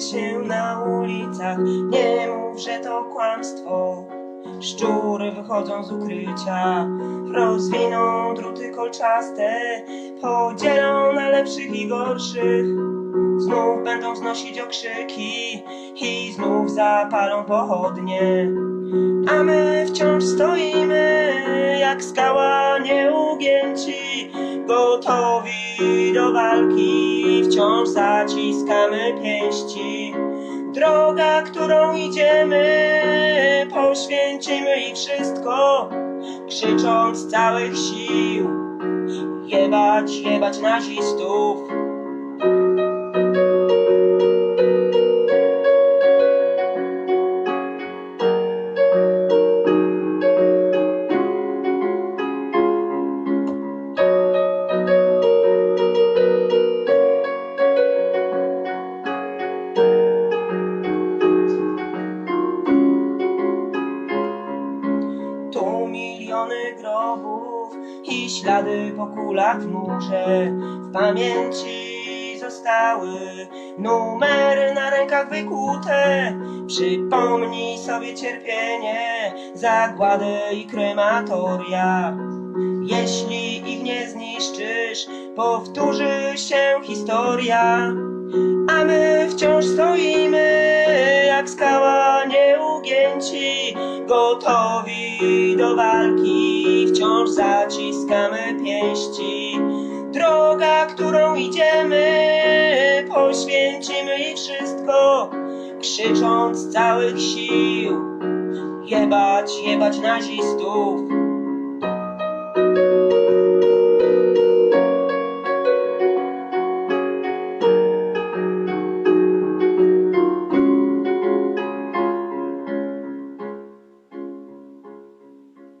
się na ulicach, nie mów, że to kłamstwo. Szczury wychodzą z ukrycia, rozwiną druty kolczaste, podzielą na lepszych i gorszych. Znów będą znosić okrzyki i znów zapalą pochodnie. A my wciąż stoimy jak skała nieugięci, gotowi do walki, wciąż zaciskamy pięści. Droga, którą idziemy, poświęcimy i wszystko, krzycząc całych sił, jebać, jebać nazistów. Grobów i ślady po kulach murze. W pamięci zostały numery na rękach wykute. Przypomnij sobie cierpienie, zagładę i krematoria. Jeśli ich nie zniszczysz, powtórzy się historia. A my wciąż gotowi do walki, wciąż zaciskamy pięści. Droga, którą idziemy, poświęcimy jej wszystko, krzycząc z całych sił, jebać, jebać nazistów.